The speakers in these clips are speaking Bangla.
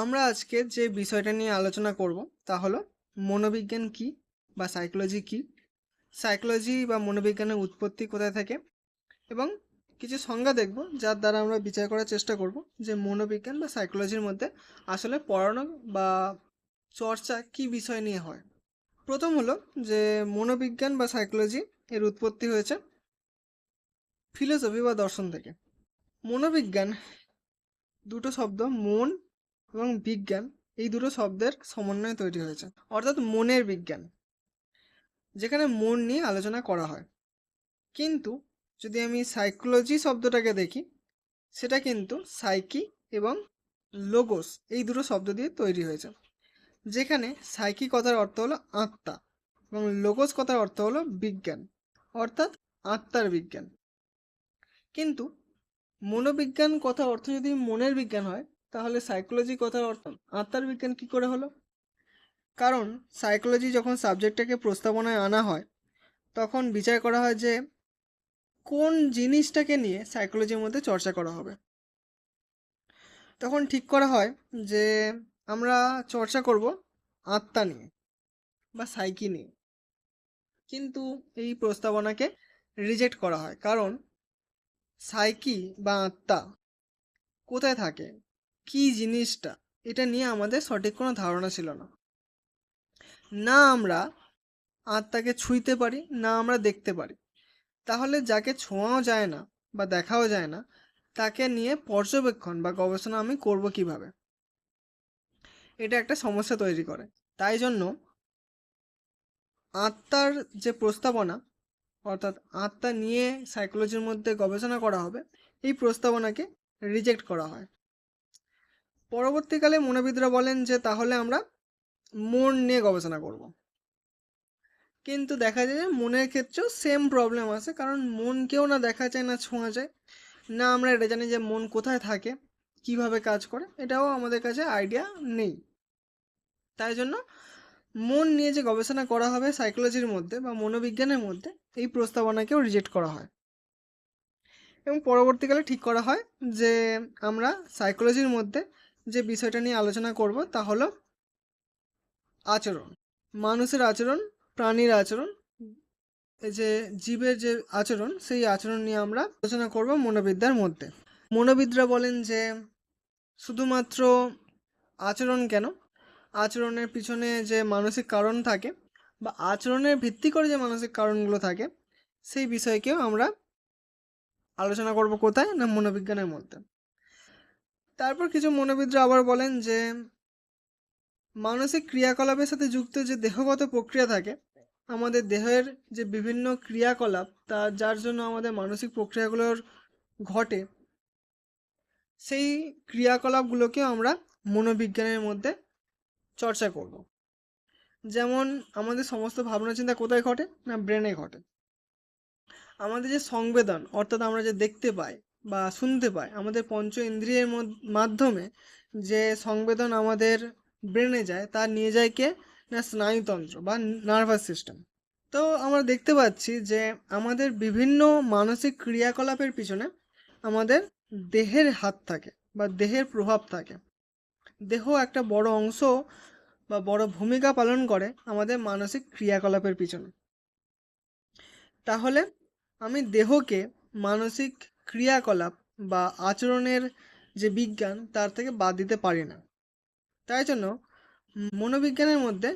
আমরা আজকে যে বিষয়টা নিয়ে আলোচনা করব তা হলো মনোবিজ্ঞান কি বা সাইকোলজি কি? সাইকোলজি বা মনোবিজ্ঞানের উৎপত্তি কোথায় থাকে? এবং কিছু সংজ্ঞা দেখব যার দ্বারা আমরা বিচার করার চেষ্টা করব যে মনোবিজ্ঞান বা সাইকোলজির মধ্যে আসলে পড়ানো বা চর্চা কি বিষয় নিয়ে হয়? প্রথম হলো যে মনোবিজ্ঞান বা সাইকোলজি এর উৎপত্তি হয়েছে ফিলোসফি বা দর্শন থেকে। মনোবিজ্ঞান দুটো শব্দ মন এবং বিজ্ঞান, এই দুটো শব্দের সমন্বয়ে তৈরি হয়েছে। অর্থাৎ মনের বিজ্ঞান, যেখানে মন নিয়ে আলোচনা করা হয়। কিন্তু যদি আমি সাইকোলজি শব্দটাকে দেখি, সেটা কিন্তু সাইকি এবং লোগোস, এই দুটো শব্দ দিয়ে তৈরি হয়েছে। যেখানে সাইকি কথার অর্থ হলো আত্মা এবং লোগোস কথার অর্থ হলো বিজ্ঞান, অর্থাৎ আত্মার বিজ্ঞান। কিন্তু মনোবিজ্ঞান কথা অর্থ যদি মনের বিজ্ঞান হয় তাহলে সাইকোলজি কথার অর্থ? আত্মার বিজ্ঞান কি করে হলো? কারণ সাইকোলজি যখন সাবজেক্টটাকে প্রস্তাবনায় আনা হয়, তখন বিচার করা হয় যে কোন জিনিসটাকে নিয়ে সাইকোলজির মধ্যে চর্চা করা হবে। তখন ঠিক করা হয় যে আমরা চর্চা করব আত্মা নিয়ে বা সাইকি নিয়ে। কিন্তু এই প্রস্তাবনাকে রিজেক্ট করা হয়। কারণ সাইকি বা আত্মা কোথায় থাকে? কি জিনিসটা? এটা নিয়ে আমাদের সঠিক কোনো ধারণা ছিল না। না আমরা আত্মাকে ছুঁইতে পারি, না আমরা দেখতে পারি। তাহলে যাকে ছোঁয়াও যায় না বা দেখাও যায় না, তাকে নিয়ে পর্যবেক্ষণ বা গবেষণা আমি করব কীভাবে? এটা একটা সমস্যা তৈরি করে। তাই জন্য আত্মার যে প্রস্তাবনা, অর্থাৎ আত্মা নিয়ে সাইকোলজির মধ্যে গবেষণা করা হবে, এই প্রস্তাবনাকে রিজেক্ট করা হয়। পরবর্তীকালে মনোবিদরা বলেন যে তাহলে আমরা মন নিয়ে গবেষণা করব। কিন্তু দেখা যায় যে মনের ক্ষেত্রেও সেম প্রবলেম আছে, কারণ মনকেও না দেখা যায় না ছোঁয়া যায়। না, আমরা এটা জানি যে মন কোথায় থাকে, কীভাবে কাজ করে, এটাও আমাদের কাছে আইডিয়া নেই। তাই জন্য মন নিয়ে যে গবেষণা করা হবে সাইকোলজির মধ্যে বা মনোবিজ্ঞানের মধ্যে, এই প্রস্তাবনাকেও রিজেক্ট করা হয়। এবং পরবর্তীকালে ঠিক করা হয় যে আমরা সাইকোলজির মধ্যে যে বিষয়টা নিয়ে আলোচনা করব তা হলো আচরণ। মানুষের আচরণ, প্রাণীর আচরণ, এই যে জীবের যে আচরণ, সেই আচরণ নিয়ে আমরা আলোচনা করব মনোবিদ্যার মধ্যে। মনোবিদরা বলেন যে শুধুমাত্র আচরণ কেন? আচরণের পিছনে যে মানসিক কারণ থাকে বা আচরণের ভিত্তি করে যে মানসিক কারণগুলো থাকে, সেই বিষয়কেও আমরা আলোচনা করব কোথায়? না মনোবিজ্ঞানের মধ্যে। তারপর কিছু মনোবিদরা আবার বলেন যে, মানসিক ক্রিয়াকলাপের সাথে যুক্ত যে দেহগত প্রক্রিয়া থাকে, আমাদের দেহের যে বিভিন্ন ক্রিয়াকলাপ, তা যার জন্য আমাদের মানসিক প্রক্রিয়াগুলোর ঘটে, সেই ক্রিয়াকলাপগুলোকেও আমরা মনোবিজ্ঞানের মধ্যে চর্চা করব। যেমন, আমাদের সমস্ত ভাবনা চিন্তা কোথায় ঘটে? না ব্রেনে ঘটে। আমাদের যে সংবেদন, অর্থাৎ আমরা যে দেখতে পাই বা শুনতে পাই আমাদের পঞ্চ ইন্দ্রিয়ের মাধ্যমে যে সংবেদন আমাদের ব্রেনে যায়, তা নিয়ে যায় কে? না, স্নায়ুতন্ত্র বা নার্ভাস সিস্টেম। তো আমরা দেখতে পাচ্ছি যে আমাদের বিভিন্ন মানসিক ক্রিয়াকলাপের পিছনে আমাদের দেহের হাত থাকে বা দেহের প্রভাব থাকে। দেহ একটা বড় অংশ বা বড় ভূমিকা পালন করে আমাদের মানসিক ক্রিয়াকলাপের পিছনে। তাহলে আমি দেহকে মানসিক ক্রিয়াকলাপ বা আচরণের যে বিজ্ঞান, তার থেকে বাদ দিতে পারি না। তাই জন্য মনোবিজ্ঞানের মধ্যে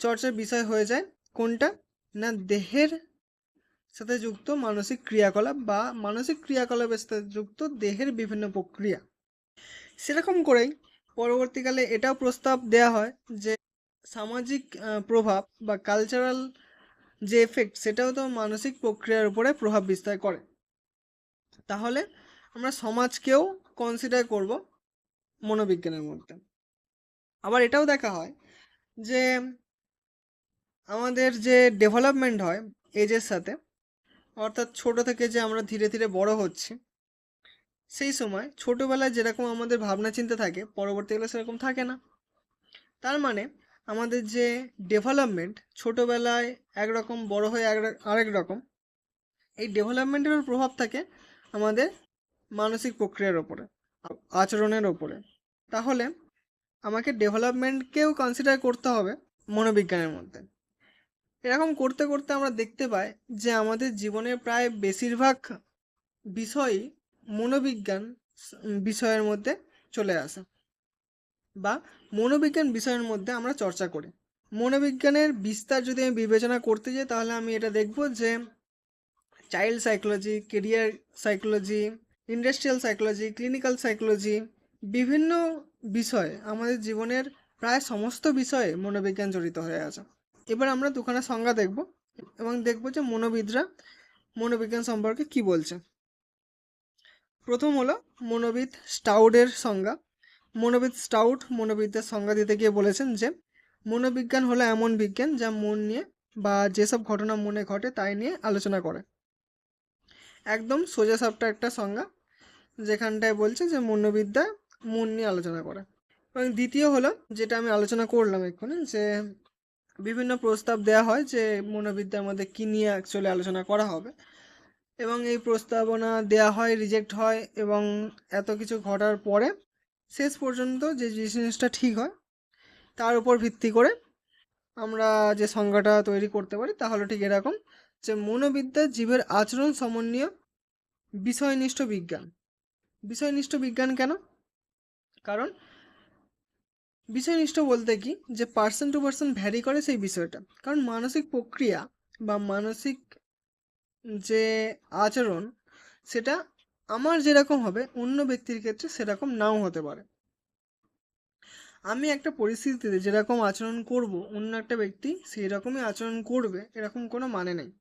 চর্চার বিষয় হয়ে যায়, কোনটা? না, দেহের সাথে যুক্ত মানসিক ক্রিয়াকলাপ বা মানসিক ক্রিয়াকলাপের সাথে যুক্ত দেহের বিভিন্ন প্রক্রিয়া। সেরকম করেই পরবর্তীকালে এটাও প্রস্তাব দেয়া হয় যে সামাজিক প্রভাব বা কালচারাল যে এফেক্ট সেটাও তো মানসিক প্রক্রিয়ার উপরে প্রভাব বিস্তার করে। তাহলে আমরা সমাজকেও কনসিডার করব মনোবিজ্ঞানের মধ্যে। আবার এটাও দেখা হয় যে আমাদের যে ডেভেলপমেন্ট হয় এজের সাথে, অর্থাৎ ছোট থেকে যে আমরা ধীরে ধীরে বড় হচ্ছি, সেই সময় ছোটোবেলায় যেরকম আমাদের ভাবনা চিন্তা থাকে, পরবর্তীকালে সেরকম থাকে না। তার মানে আমাদের যে ডেভেলপমেন্ট ছোটোবেলায় একরকম, বড় হয়ে এক আরেক রকম, এই ডেভেলপমেন্টের প্রভাব থাকে আমাদের মানসিক প্রক্রিয়ার ওপরে, আচরণের ওপরে। তাহলে আমাকে ডেভেলপমেন্টকেও কনসিডার করতে হবে মনোবিজ্ঞানের মধ্যে। এরকম করতে করতে আমরা দেখতে পাই যে আমাদের জীবনের প্রায় বেশিরভাগ বিষয়ই মনোবিজ্ঞান বিষয়ের মধ্যে চলে আসে বা মনোবিজ্ঞান বিষয়ের মধ্যে আমরা চর্চা করি। মনোবিজ্ঞানের বিস্তার যদি আমি বিবেচনা করতে যাই তাহলে আমি এটা দেখব যে child psychology career psychology industrial psychology clinical psychology বিভিন্ন বিষয় আমাদের জীবনের প্রায় সমস্ত বিষয়ে মনোবিজ্ঞান জড়িত হয়ে আছে। এবার আমরা দুখানা সংজ্ঞা দেখব এবং দেখব যে মনোবিদরা মনোবিজ্ঞান সম্পর্কে কি বলছে। প্রথম হলো মনোবিদ স্টাউডের সংজ্ঞা। মনোবিদ স্টাউট মনোবিদদের সংজ্ঞা দিতে গিয়ে বলেছেন যে, মনোবিজ্ঞান হলো এমন বিজ্ঞান যা মন নিয়ে বা যেসব ঘটনা মনে ঘটে তাই নিয়ে আলোচনা করে। একদম সোজা সাপটা একটা সংজ্ঞা, যেখানটায় বলছে যে মনোবিদ্যা মন নিয়ে আলোচনা করে। এবং দ্বিতীয় হলো, যেটা আমি আলোচনা করলাম এক্ষুনি, যে বিভিন্ন প্রস্তাব দেওয়া হয় যে মনোবিদ্যার মধ্যে কী নিয়ে অ্যাকচুয়ালি আলোচনা করা হবে। এবং এই প্রস্তাবনা দেওয়া হয় রিজেক্ট হয়, এবং এত কিছু ঘটার পরে শেষ পর্যন্ত যে জিনিসটা ঠিক হয়, তার উপর ভিত্তি করে আমরা যে সংজ্ঞাটা তৈরি করতে পারি, তাহলে ঠিক এরকম যে মনোবিদ্যা, জীবের আচরণ সমন্বয় বিষয়নিষ্ঠ বিজ্ঞান। বিষয়নিষ্ঠ বিজ্ঞান কেন? কারণ বিষয়নিষ্ঠ বলতে কি? যে পার্সন টু পার্সন ভ্যারি করে সেই বিষয়টা। কারণ মানসিক প্রক্রিয়া বা মানসিক যে আচরণ, সেটা আমার যেরকম হবে, অন্য ব্যক্তির ক্ষেত্রে সেরকম নাও হতে পারে। আমি একটা পরিস্থিতিতে যেরকম আচরণ করব, অন্য একটা ব্যক্তি সেই রকমই আচরণ করবে, এরকম কোনো মানে নেই।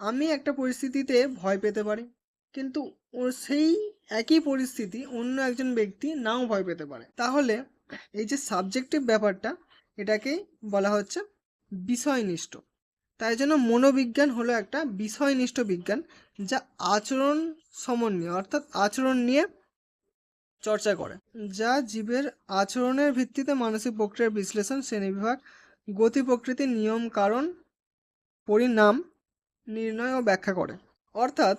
আমি একটা পরিস্থিতিতে ভয় পেতে পারি, কিন্তু সেই একই পরিস্থিতি অন্য একজন ব্যক্তি নাও ভয় পেতে পারে। তাহলে এই যে সাবজেক্টিভ ব্যাপারটা এটাকেই বলা হচ্ছে বিষয়নিষ্ঠ। তাই জন্য মনোবিজ্ঞান হলো একটা বিষয়নিষ্ঠ বিজ্ঞান, যা আচরণ সমন্বয়, অর্থাৎ আচরণ নিয়ে চর্চা করে, যা জীবের আচরণের ভিত্তিতে মানসিক প্রক্রিয়ার বিশ্লেষণ, শ্রেণীবিভাগ, গতি প্রকৃতির নিয়ম কারণ পরিণাম নির্ণয় ও ব্যাখ্যা করে। অর্থাৎ,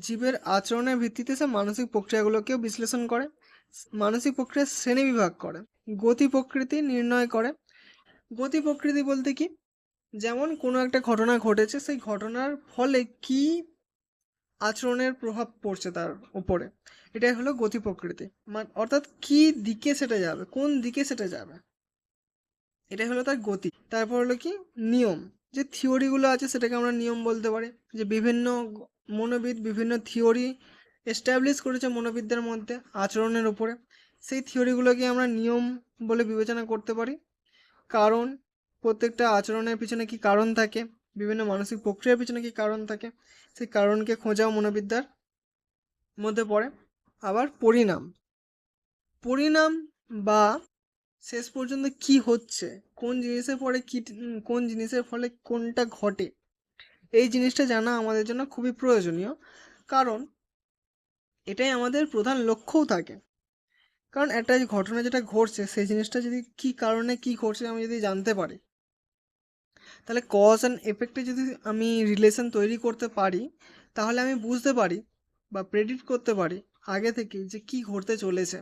জীবের আচরণের ভিত্তিতে সে মানসিক প্রক্রিয়াগুলোকেও বিশ্লেষণ করে, মানসিক প্রক্রিয়ার শ্রেণীবিভাগ করে, গতি প্রকৃতি নির্ণয় করে। গতি প্রকৃতি বলতে কি? যেমন কোনো একটা ঘটনা ঘটেছে, সেই ঘটনার ফলে কি আচরণের প্রভাব পড়ছে তার উপরে? এটাই হলো গতি প্রকৃতি। অর্থাৎ কি দিকে সেটা যাবে, কোন দিকে সেটা যাবে? এটাই হলো তার গতি। তারপর হলো কি? নিয়ম। যে থিওরিগুলো আছে সেটাকে আমরা নিয়ম বলতে পারি। যে বিভিন্ন মনোবিদ বিভিন্ন থিওরি এস্টাবলিশ করেছে মনোবিদদের মধ্যে আচরণের উপরে। সেই থিওরিগুলোকে আমরা নিয়ম বলে বিবেচনা করতে পারি। কারণ প্রত্যেকটা আচরণের পিছনে কি কারণ থাকে? বিভিন্ন মানসিক প্রক্রিয়ার পিছনে কি কারণ থাকে? সেই কারণকে খোঁজাও মনোবিদ্যার মধ্যে পড়ে। আবার পরিণাম। পরিণাম বা শেষ পর্যন্ত কি হচ্ছে? কোন জিনিসের পরে কি কোন জিনিসের ফলে কোনটা ঘটে? এই জিনিসটা জানা আমাদের জন্য খুবই প্রয়োজনীয়। কারণ এটাই আমাদের প্রধান লক্ষ্যও থাকে। কারণ একটা ঘটনা যেটা ঘটছে, সেই জিনিসটা যদি কি কারণে কি ঘটছে আমি যদি জানতে পারি, তাহলে কজ অ্যান্ড এফেক্টে যদি আমি রিলেশন তৈরি করতে পারি, তাহলে আমি বুঝতে পারি বা প্রেডিক্ট করতে পারি আগে থেকেই যে কি ঘটতে চলেছে।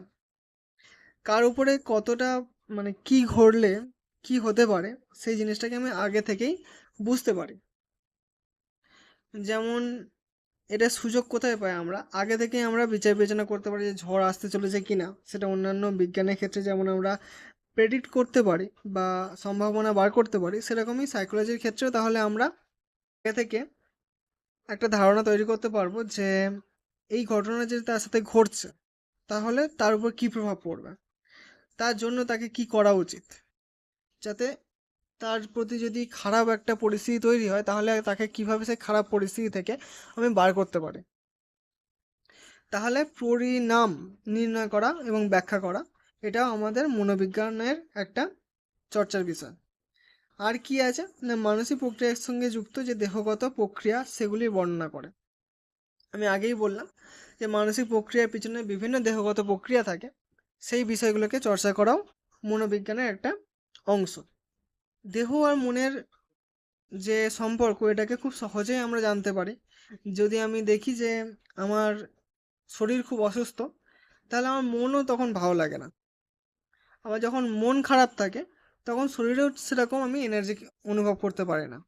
কার উপরে কতটা মানে কি ঘটলে, কি হতে পারে, সেই জিনিসটাকে আমি আগে থেকেই বুঝতে পারি। যেমন এটা সুযোগ কোথায় পাই আমরা? আগে থেকেই আমরা বিচার বিবেচনা করতে পারি যে ঝড় আসতে চলেছে কি না সেটা অন্যান্য বিজ্ঞানের ক্ষেত্রে যেমন আমরা প্রেডিক্ট করতে পারি বা সম্ভাবনা বার করতে পারি, সেরকমই সাইকোলজির ক্ষেত্রেও তাহলে আমরা আগে থেকে একটা ধারণা তৈরি করতে পারব যে এই ঘটনা যে তার সাথে ঘটছে, তাহলে তার উপর কী প্রভাব পড়বে? তার জন্য তাকে কি করা উচিত? যাতে তার প্রতি যদি খারাপ একটা পরিস্থিতি তৈরি হয়, তাহলে তাকে কীভাবে সেই খারাপ পরিস্থিতি থেকে আমি বার করতে পারি? তাহলে পরিণাম নির্ণয় করা এবং ব্যাখ্যা করা এটাও আমাদের মনোবিজ্ঞানের একটা চর্চার বিষয়। আর কি আছে? না, মানসিক প্রক্রিয়ার সঙ্গে যুক্ত যে দেহগত প্রক্রিয়া সেগুলির বর্ণনা করে। আমি আগেই বললাম যে মানসিক প্রক্রিয়ার পিছনে বিভিন্ন দেহগত প্রক্রিয়া থাকে। সেই বিষয়গুলোকে চর্চা করাও মনোবিজ্ঞানের একটা অংশ। দেহ আর মনের যে সম্পর্ক, এটাকে খুব সহজেই আমরা জানতে পারি। যদি আমি দেখি যে আমার শরীর খুব অসুস্থ, তাহলে আমার মনও তখন ভালো লাগে না। আবার যখন মন খারাপ থাকে, তখন শরীরেও সেরকম আমি এনার্জি অনুভব করতে পারি না।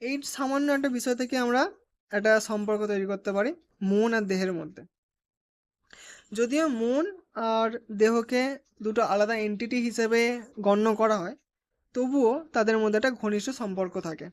এই সামান্য একটা বিষয় থেকে আমরা একটা সম্পর্ক তৈরি করতে পারি মন আর দেহের মধ্যে। যদিও মন আর দেহকে দুটো আলাদা এন্টিটি হিসেবে গণ্য করা হয়, তবুও তাদের মধ্যে একটা ঘনিষ্ঠ সম্পর্ক থাকে।